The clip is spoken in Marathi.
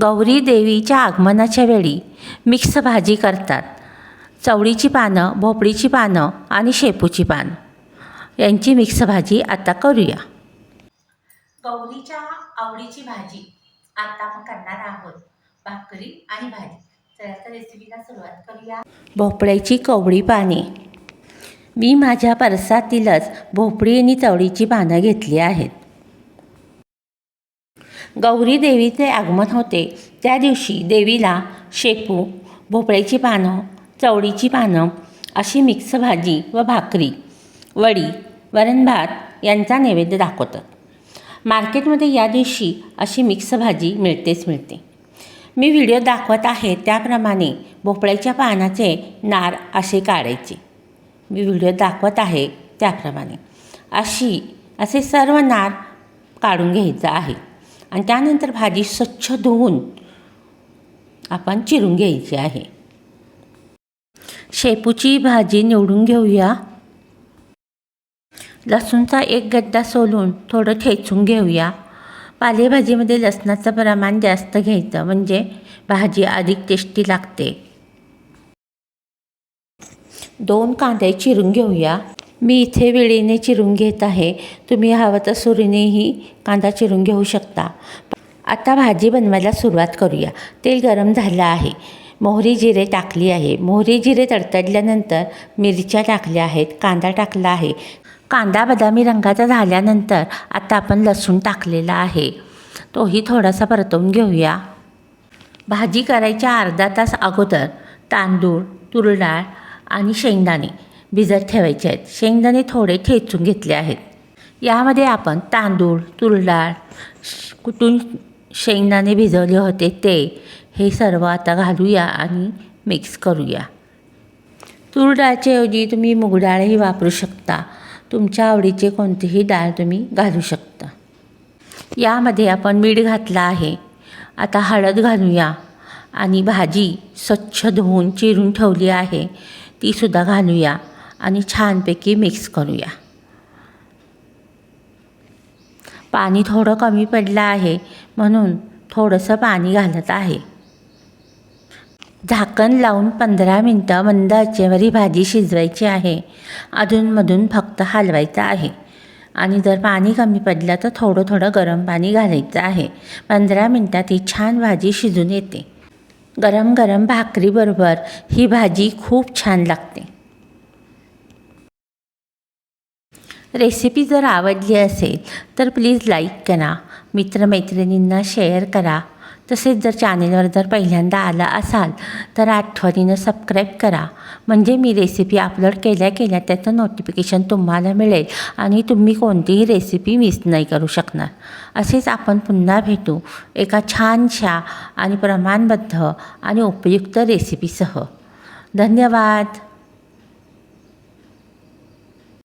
गौरी देवीच्या आगमनाच्या वेळी मिक्स भाजी करतात. चवळीची पानं भोपळीची पानं आणि शेपूची पानं. यांची मिक्स भाजी आता करूया. गौरीच्या आवडीची भाजी आता आपण करणार आहोत. भाकरी आणि भाजी. रेसिपीला सुरुवात करूया. भोपळ्याची कवळी पाने. मी माझ्या परसातीलच भोपळी आणि चवळीची पानं घेतली आहेत. गौरी देवीचे आगमन होते. त्या दिवशी देवीला शेपू भोपळ्याची पानं चवळीची पानं अशी मिक्स भाजी व भाकरी वडी वरण भात यांचा नैवेद्य दाखवतात. मार्केटमध्ये या दिवशी अशी मिक्स भाजी मिळतेच मिळते. मी व्हिडिओ दाखवत आहे त्याप्रमाणे भोपळ्याच्या पानाचे नार असे काढायचे. मी व्हिडिओ दाखवत आहे त्याप्रमाणे. अशी असे सर्व नार काढून घ्यायचं आहे. आणि त्यानंतर भाजी स्वच्छ धुवून आपण चिरून घ्यायची आहे. शेपूची भाजी निवडून घेऊया. लसूणचा एक गड्डा सोलून थोडं ठेचून घेऊया. पालेभाजीमध्ये लसणाचं प्रमाण जास्त घ्यायचं म्हणजे भाजी अधिक टेस्टी लागते. दोन कांदे चिरून घेऊया. मी इथे वेळेने चिरून घेत आहे. तुम्ही हवं तर सुरीनेही कांदा चिरून घेऊ शकता. आता भाजी बनवायला सुरुवात करूया. तेल गरम झालं आहे. मोहरी जिरे टाकली आहे. मोहरी जिरे तडतडल्यानंतर मिरच्या टाकल्या आहेत. कांदा टाकला आहे. कांदा बदामी रंगाचा झाल्यानंतर आता आपण लसूण टाकलेला आहे. तोही थोडासा परतवून घेऊया. भाजी करायच्या अर्धा तास अगोदर तांदूळ तूर डाळ आणि शेंगदाणे भिजत ठेवायचे आहेत. शेंगदाणे थोडे ठेचून घेतले आहेत. यामध्ये आपण तांदूळ तुरडाळ श- कुटून शेंगदाणे भिजवले होते ते हे सर्व आता घालूया आणि मिक्स करूया. तूर ऐवजी तुम्ही मूगडाळही वापरू शकता. तुमच्या आवडीचे कोणतीही डाळ तुम्ही घालू शकता. यामध्ये आपण मीठ घातलं आहे. आता हळद घालूया आणि भाजी स्वच्छ धुवून चिरून ठेवली आहे. तीसुद्धा घालूया. आणि छानपैकी मिक्स करूया. पाणी थोडं कमी पडलं आहे म्हणून थोडंसं पाणी घालत आहे. झाकण लावून पंधरा मिनटं मंद आचेवर ही भाजी शिजवायची आहे. अधूनमधून फक्त हलवायचं आहे. आणि जर पाणी कमी पडलं तर थोडं थोडं गरम पाणी घालायचं आहे. पंधरा मिनटात ही छान भाजी शिजून येते. गरम गरम भाकरीबरोबर ही भाजी खूप छान लागते. रेसिपी जर आवडली असेल तर प्लीज लाईक करा मित्रमैत्रिणींना शेअर करा. तसेच जर चॅनेलवर जर पहिल्यांदा आला असाल तर आठवणीनं सबस्क्राईब करा. म्हणजे मी रेसिपी अपलोड केल्या केल्या त्याचं नोटिफिकेशन तुम्हाला मिळेल आणि तुम्ही कोणतीही रेसिपी मिस नाही करू शकणार. असेच आपण पुन्हा भेटू एका छानशा आणि प्रमाणबद्ध आणि उपयुक्त रेसिपीसह. धन्यवाद!